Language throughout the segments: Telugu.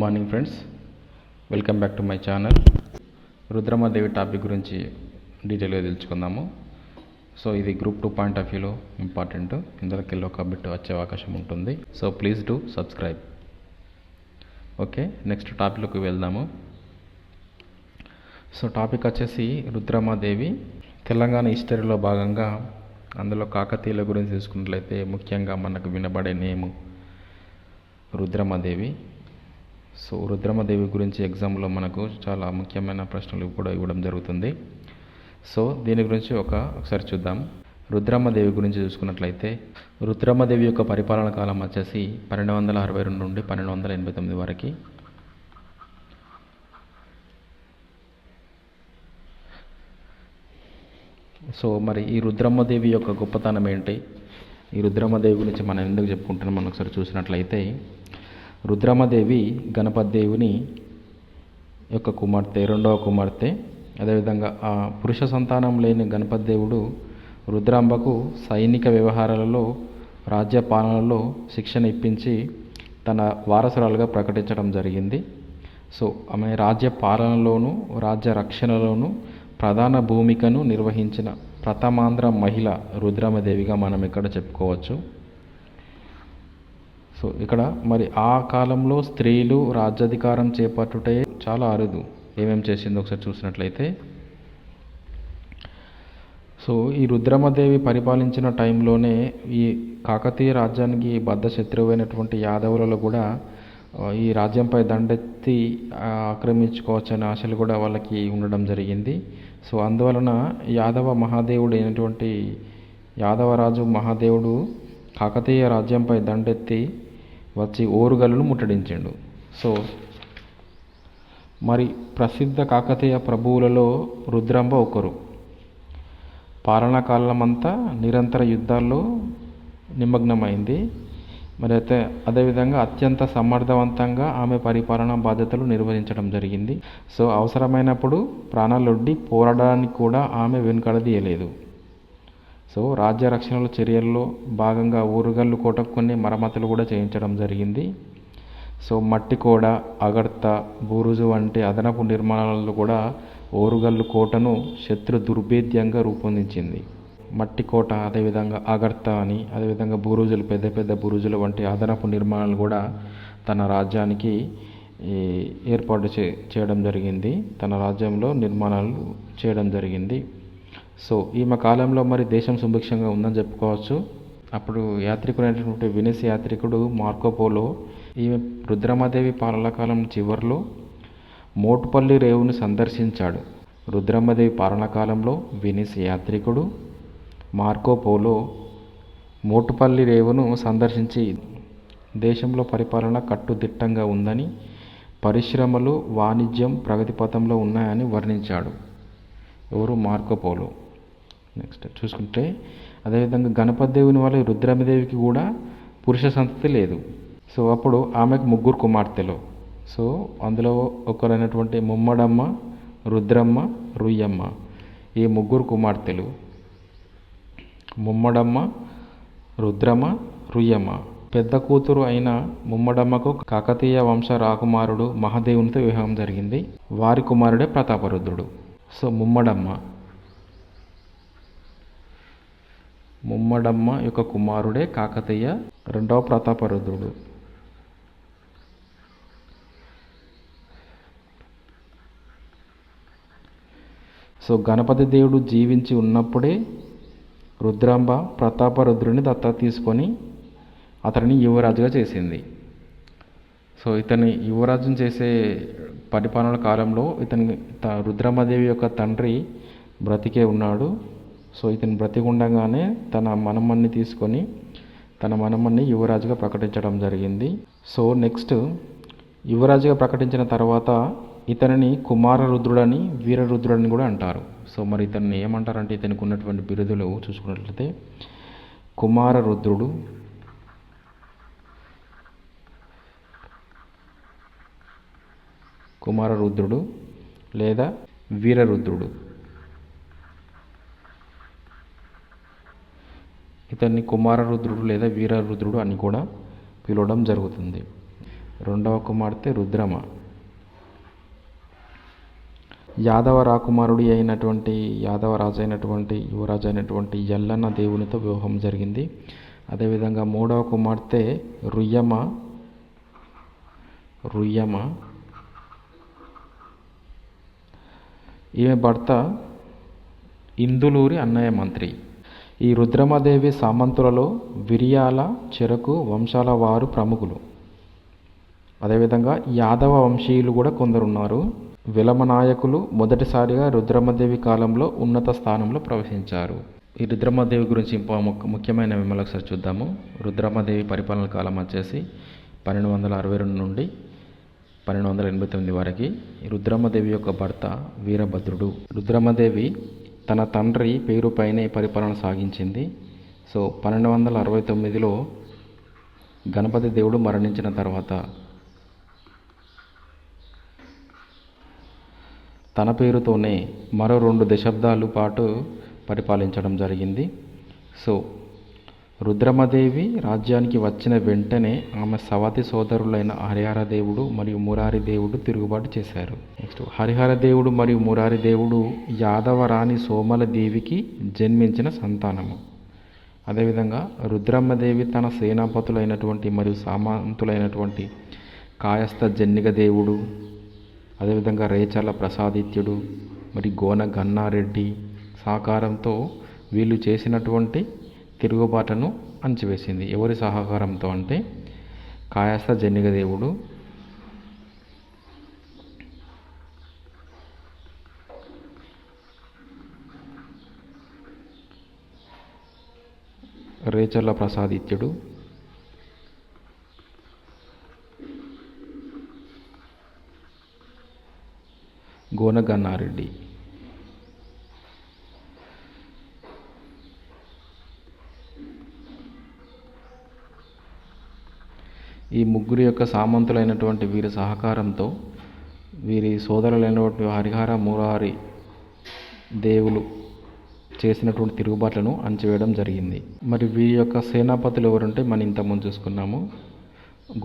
Morning friends. Welcome back to my channel. Rudramadevi topic గురించి డీటెయిల్గా తెలుసుకుందాము. సో ఇది గ్రూప్ టూ పాయింట్ ఆఫ్ వ్యూలో ఇంపార్టెంట్. ఇందులోకి వెళ్ళి ఒక బిట్ వచ్చే అవకాశం ఉంటుంది. So please do subscribe. Okay next టాపిక్లోకి వెళ్దాము. సో టాపిక్ వచ్చేసి రుద్రమాదేవి. తెలంగాణ హిస్టరీలో భాగంగా అందులో కాకతీయుల గురించి తీసుకున్నట్లయితే ముఖ్యంగా మనకు వినబడే నేము రుద్రమాదేవి. సో రుద్రమదేవి గురించి ఎగ్జామ్లో మనకు చాలా ముఖ్యమైన ప్రశ్నలు కూడా ఇవ్వడం జరుగుతుంది. సో దీని గురించి ఒక ఒకసారి చూద్దాం. రుద్రమ్మదేవి గురించి చూసుకున్నట్లయితే రుద్రమ్మదేవి యొక్క పరిపాలన కాలం వచ్చేసి పన్నెండు వందల అరవై రెండు నుండి పన్నెండు వందల ఎనభై తొమ్మిది వరకు. సో మరి ఈ రుద్రమ్మదేవి యొక్క గొప్పతనం ఏంటి? ఈ రుద్రమ్మదేవి గురించి మనం ఎందుకు చెప్పుకుంటున్నాం మనం ఒకసారి చూసినట్లయితే రుద్రమ్మదేవి గణపతి దేవుని యొక్క కుమార్తె రెండవ కుమార్తె. అదేవిధంగా ఆ పురుష సంతానం లేని గణపతి దేవుడు రుద్రాంబకు సైనిక వ్యవహారాలలో రాజ్య పాలనలో శిక్షణ ఇప్పించి తన వారసురాలుగా ప్రకటించడం జరిగింది. సో ఆమె రాజ్య పాలనలోను రాజ్య రక్షణలోను ప్రధాన భూమికను నిర్వహించిన ప్రథమాంధ్ర మహిళ రుద్రమదేవిగా మనం ఇక్కడ చెప్పుకోవచ్చు. సో ఇక్కడ మరి ఆ కాలంలో స్త్రీలు రాజ్యాధికారం చేపట్టుటే చాలా అరుదు. ఏమేం చేసిందో ఒకసారి చూసినట్లయితే. సో ఈ రుద్రమదేవి పరిపాలించిన టైంలోనే ఈ కాకతీయ రాజ్యానికి బద్ధ శత్రువైనటువంటి యాదవులలో కూడా ఈ రాజ్యంపై దండెత్తి ఆక్రమించుకోవచ్చనే ఆశలు కూడా వాళ్ళకి ఉండడం జరిగింది. సో అందువలన యాదవ మహాదేవుడు అయినటువంటి యాదవరాజు మహాదేవుడు కాకతీయ రాజ్యంపై దండెత్తి వచ్చి ఓరుగల్లును ముట్టడించిండు. సో మరి ప్రసిద్ధ కాకతీయ ప్రభువులలో రుద్రంబ ఒకరు. పాలనాకాలమంతా నిరంతర యుద్ధాల్లో నిమగ్నమైంది. మరి అయితే అదేవిధంగా అత్యంత సమర్థవంతంగా ఆమె పరిపాలనా బాధ్యతలు నిర్వహించడం జరిగింది. సో అవసరమైనప్పుడు ప్రాణాలొడ్డి పోరాడడానికి కూడా ఆమె వెనుకడదీయలేదు. సో రాజ్య రక్షణల చర్యల్లో భాగంగా ఊరుగల్లు కోటకు కొన్ని మరమ్మతులు కూడా చేయించడం జరిగింది. సో మట్టి కోడ అగర్త బూరుజు వంటి అదనపు నిర్మాణాలలో కూడా ఓరుగల్లు కోటను శత్రు దుర్భేద్యంగా రూపొందించింది. మట్టి కోట అదేవిధంగా అగర్త అని అదేవిధంగా బూరుజులు పెద్ద పెద్ద బురుజులు వంటి అదనపు నిర్మాణాలు కూడా తన రాజ్యానికి ఏర్పాటు చే చేయడం జరిగింది. తన రాజ్యంలో నిర్మాణాలు చేయడం జరిగింది. సో ఈమె కాలంలో మరి దేశం సుభిక్షంగా ఉందని చెప్పుకోవచ్చు. అప్పుడు యాత్రికుడైనటువంటి వినిస్ యాత్రికుడు మార్కోపోలో ఈమె రుద్రమదేవి పాలనకాలం చివరిలో మోటుపల్లి రేవుని సందర్శించాడు. రుద్రమ్మదేవి పాలనకాలంలో వినిస్ యాత్రికుడు మార్కోపోలో మోటుపల్లి రేవును సందర్శించి దేశంలో పరిపాలన కట్టుదిట్టంగా ఉందని పరిశ్రమలు వాణిజ్యం ప్రగతిపథంలో ఉన్నాయని వర్ణించాడు. ఎవరు? మార్కోపోలో నెక్స్ట్ చూసుకుంటే అదేవిధంగా గణపతి దేవుని వల్ల రుద్రమదేవికి కూడా పురుష సంతతి లేదు. సో అప్పుడు ఆమెకు ముగ్గురు కుమార్తెలు. సో అందులో ఒకరైనటువంటి ముమ్మడమ్మ రుద్రమ్మ రుయ్యమ్మ. ఈ ముగ్గురు కుమార్తెలు. ముమ్మడమ్మ రుద్రమ్మ రుయ్యమ్మ. పెద్ద కూతురు అయిన ముమ్మడమ్మకు కాకతీయ వంశ రాకుమారుడు మహాదేవునితో వివాహం జరిగింది. వారి కుమారుడే ప్రతాపరుద్రుడు. సో ముమ్మడమ్మ. ముమ్మడమ్మ యొక్క కుమారుడే కాకతీయ రెండవ ప్రతాపరుద్రుడు. సో గణపతి దేవుడు జీవించి ఉన్నప్పుడే రుద్రాంబ ప్రతాపరుద్రుని దత్త తీసుకొని అతడిని యువరాజుగా చేసింది. సో ఇతని యువరాజుని చేసే పరిపాలన కాలంలో ఇతని త- రుద్రమదేవి యొక్క తండ్రి బ్రతికే ఉన్నాడు. సో ఇతను బ్రతికుండగానే తన మనమ్మని తీసుకొని తన మనమ్మని యువరాజుగా ప్రకటించడం జరిగింది. సో నెక్స్ట్ యువరాజుగా ప్రకటించిన తర్వాత ఇతనిని కుమారరుద్రుడని వీరరుద్రుడని కూడా అంటారు. సో మరి ఇతన్ని ఏమంటారంటే ఇతనికి ఉన్నటువంటి బిరుదులు చూసుకున్నట్లయితే కుమారరుద్రుడు కుమారరుద్రుడు లేదా వీరరుద్రుడు. ఇతన్ని కుమారరుద్రుడు లేదా వీరరుద్రుడు అని కూడా పిలవడం జరుగుతుంది. రెండవ కుమార్తె రుద్రమ. యాదవ రాకుమారుడి అయినటువంటి యాదవ రాజు అయినటువంటి యువరాజు అయినటువంటి ఎల్లన్న దేవునితో వివాహం జరిగింది. అదేవిధంగా మూడవ కుమార్తె రుయ్యమ. రుయ్యమ. ఈమె భర్త ఇందులూరి అన్నయ్య మంత్రి. ఈ రుద్రమదేవి సామంతులలో విరియాల చెరకు వంశాల వారు ప్రముఖులు. అదేవిధంగా యాదవ వంశీయులు కూడా కొందరు ఉన్నారు విలమ నాయకులు మొదటిసారిగా రుద్రమదేవి కాలంలో ఉన్నత స్థానంలో ప్రవేశించారు. ఈ రుద్రమదేవి గురించి ఇంకో ముఖ్యమైన విమలు ఒకసారి చూద్దాము. రుద్రమదేవి పరిపాలన కాలం వచ్చేసి పన్నెండు వందల అరవై రెండు నుండి పన్నెండు వందల ఎనభై తొమ్మిది వరకు. ఈ రుద్రమదేవి యొక్క భర్త వీరభద్రుడు. రుద్రమదేవి తన తండ్రి పేరుపైనే పరిపాలన సాగించింది. సో పన్నెండు వందల అరవై తొమ్మిదిలో గణపతి దేవుడు మరణించిన తర్వాత తన పేరుతోనే మరో రెండు దశాబ్దాలు పాటు పరిపాలించడం జరిగింది. సో రుద్రమదేవి రాజ్యానికి వచ్చిన వెంటనే ఆమె సవతి సోదరులైన హరిహర దేవుడు మరియు మురారి దేవుడు తిరుగుబాటు చేశారు. నెక్స్ట్ హరిహర దేవుడు మరియు మురారి దేవుడు యాదవ రాణి సోమల దేవికి జన్మించిన సంతానము. అదేవిధంగా రుద్రమ్మదేవి తన సేనాపతులైనటువంటి మరియు సామంతులైనటువంటి కాయస్థ జన్నిగ దేవుడు అదేవిధంగా రేచర్ల ప్రసాదిత్యుడు మరి గోన గన్నారెడ్డి సాకారంతో వీళ్ళు చేసినటువంటి తిరుగుబాటును అంచివేసింది ఎవరి సహకారంతో అంటే కాయస్థ జన్నిగ దేవుడు. రేచర్ల ప్రసాదిత్యుడు. గోనగన్నారెడ్డి. ఈ ముగ్గురు యొక్క సామంతులైనటువంటి వీరి సహకారంతో వీరి సోదరులైనటువంటి హరిహర మురారి దేవులు చేసినటువంటి తిరుగుబాట్లను అంచివేయడం జరిగింది. మరి వీరి యొక్క సేనాపతులు ఎవరంటే మనం ఇంతకుముందు చూసుకున్నాము.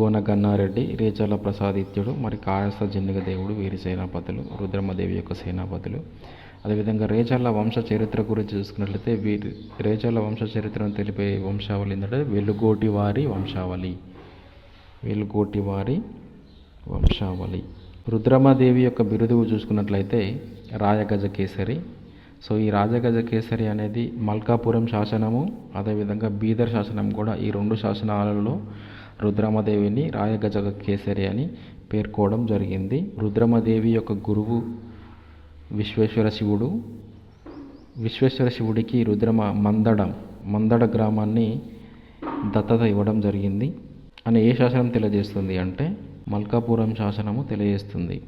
గోన గన్నారెడ్డి రేచర్ల ప్రసాదిత్యుడు మరి కాయస జన్నిగ దేవుడు వీరి సేనాపతులు రుద్రమ్మదేవి యొక్క సేనాపతులు. అదేవిధంగా రేచర్ల వంశ చరిత్ర గురించి చూసుకున్నట్లయితే వీరి రేచర్ల వంశ చరిత్రను తెలిపే వంశావళి ఏంటంటే వెలుగోటి వారి వంశావళి. వెలుగోటి వారి వంశావళి. రుద్రమాదేవి యొక్క బిరుదు చూసుకున్నట్లయితే రాయగజ కేసరి. సో ఈ రాజగజ కేసరి అనేది మల్కాపురం శాసనము అదేవిధంగా బీదర్ శాసనం కూడా ఈ రెండు శాసనాలలో రుద్రమదేవిని రాయగజ కేసరి అని పేర్కోవడం జరిగింది. రుద్రమదేవి యొక్క గురువు విశ్వేశ్వర శివుడు. విశ్వేశ్వర శివుడికి రుద్రమ మందడం మందడ గ్రామాన్ని దత్తత ఇవ్వడం జరిగింది. అని ఏ శాసనం తెలియజేస్తుంది అంటే మల్కాపురం శాసనము తెలియజేస్తుంది.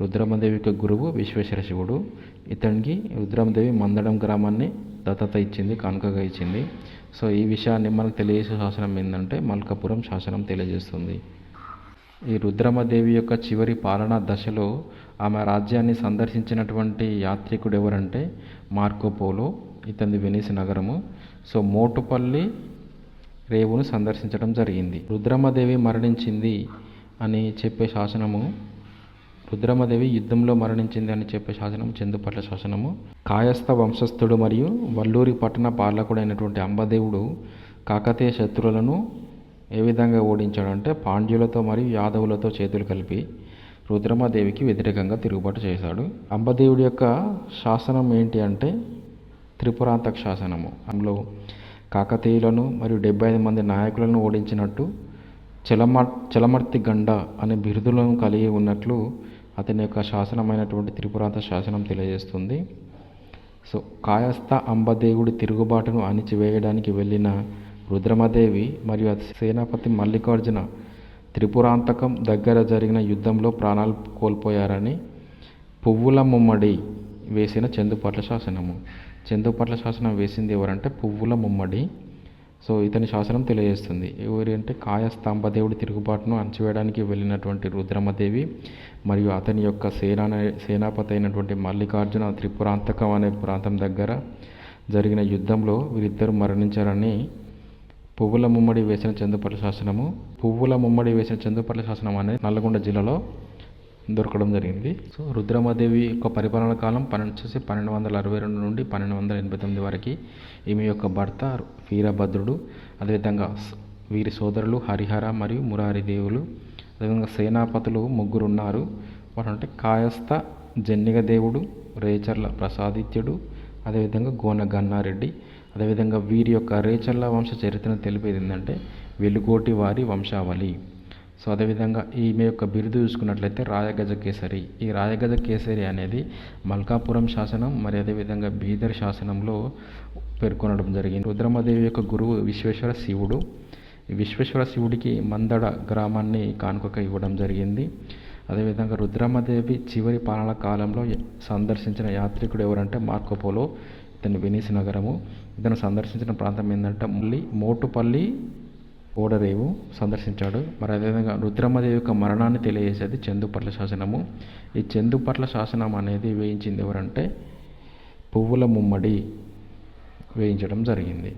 రుద్రమదేవి యొక్క గురువు విశ్వేశ్వర శివుడు ఇతనికి రుద్రమదేవి మందడం గ్రామాన్ని దత్తత ఇచ్చింది కానుకగా ఇచ్చింది. సో ఈ విషయాన్ని మనకు తెలియజేసే శాసనం ఏంటంటే మల్కాపురం శాసనం తెలియజేస్తుంది. ఈ రుద్రమదేవి యొక్క చివరి పాలనా దశలో ఆమె రాజ్యాన్ని సందర్శించినటువంటి యాత్రికుడు ఎవరంటే మార్కోపోలో ఇతని వెనీస్ నగరము. సో మోటుపల్లి రేవును సందర్శించడం జరిగింది. రుద్రమ్మదేవి మరణించింది అని చెప్పే శాసనము రుద్రమదేవి యుద్ధంలో మరణించింది అని చెప్పే శాసనం చందుపట్ల శాసనము. కాయస్థ వంశస్థుడు మరియు వల్లూరి పట్టణ పాలకుడైనటువంటి అంబదేవుడు కాకతీయ శత్రువులను ఏ విధంగా ఓడించాడంటే పాండ్యులతో మరియు యాదవులతో చేతులు కలిపి రుద్రమ్మదేవికి వ్యతిరేకంగా తిరుగుబాటు చేశాడు. అంబదేవుడి యొక్క శాసనం ఏంటి అంటే త్రిపురాంతక శాసనము. అందులో కాకతీయులను మరియు డెబ్బై ఐదు మంది నాయకులను ఓడించినట్టు చలమ చలమర్తి గండ అనే బిరుదులను కలిగి ఉన్నట్లు అతని యొక్క శాసనమైనటువంటి త్రిపురాంత శాసనం తెలియజేస్తుంది. సో కాయస్థ అంబదేవుడి తిరుగుబాటును అణిచివేయడానికి వెళ్ళిన రుద్రమదేవి మరియు అతి సేనాపతి మల్లికార్జున త్రిపురాంతకం దగ్గర జరిగిన యుద్ధంలో ప్రాణాలు కోల్పోయారని పువ్వుల ముమ్మడి వేసిన చందుపట్ల శాసనము. చందుపట్ల శాసనం వేసింది ఎవరంటే పువ్వుల ముమ్మడి. సో ఇతని శాసనం తెలియజేస్తుంది. ఎవరి అంటే కాయస్తంభదేవుడి తిరుగుబాటును అణచివేయడానికి వెళ్ళినటువంటి రుద్రమదేవి మరియు అతని యొక్క సేనా సేనాపతి అయినటువంటి మల్లికార్జున త్రిపురాంతకం అనే ప్రాంతం దగ్గర జరిగిన యుద్ధంలో వీరిద్దరూ మరణించారని పువ్వుల ముమ్మడి వేసిన చందుపట్ల శాసనము. పువ్వుల ముమ్మడి వేసిన చందుపట్ల శాసనం అనేది నల్లగొండ జిల్లాలో దొరకడం జరిగింది. సో రుద్రమదేవి యొక్క పరిపాలన కాలం పన్నెండు వచ్చేసి పన్నెండు వందల అరవై రెండు నుండి పన్నెండు వందల ఎనభై తొమ్మిది వరకు ఈమె యొక్క భర్త వీరభద్రుడు అదేవిధంగా వీరి సోదరులు హరిహర మరియు మురారి దేవులు అదేవిధంగా సేనాపతులు ముగ్గురు ఉన్నారు. వారు అంటే కాయస్థ జన్నిగ దేవుడు రేచర్ల ప్రసాదిత్యుడు అదేవిధంగా గోన గన్నారెడ్డి అదేవిధంగా వీరి యొక్క రేచర్ల వంశ చరిత్రను తెలిపేది ఏంటంటే వెలుగోటి వారి వంశావళి. సో అదేవిధంగా ఈమె యొక్క బిరుదు చూసుకున్నట్లయితే రాయగజ కేసరి. ఈ రాయగజ కేసరి అనేది మల్కాపురం శాసనం మరి అదేవిధంగా బీదర్ శాసనంలో పేర్కొనడం జరిగింది. రుద్రమదేవి యొక్క గురువు విశ్వేశ్వర శివుడు. విశ్వేశ్వర శివుడికి మందడ గ్రామాన్ని కానుకగా ఇవ్వడం జరిగింది. అదేవిధంగా రుద్రమదేవి చివరి పాలన కాలంలో సందర్శించిన యాత్రికుడు ఎవరంటే మార్కోపోలో ఇతను వెనీస్ నగరము. ఇతను సందర్శించిన ప్రాంతం ఏంటంటే మళ్ళీ మోటుపల్లి ఓడరేవు సందర్శించాడు. మరి అదేవిధంగా రుద్రమ్మదేవి యొక్క మరణాన్ని తెలియజేసేది చందుపట్ల శాసనము. ఈ చందుపట్ల శాసనం అనేది వేయించింది ఎవరంటే పువ్వుల ముమ్మడి వేయించడం జరిగింది.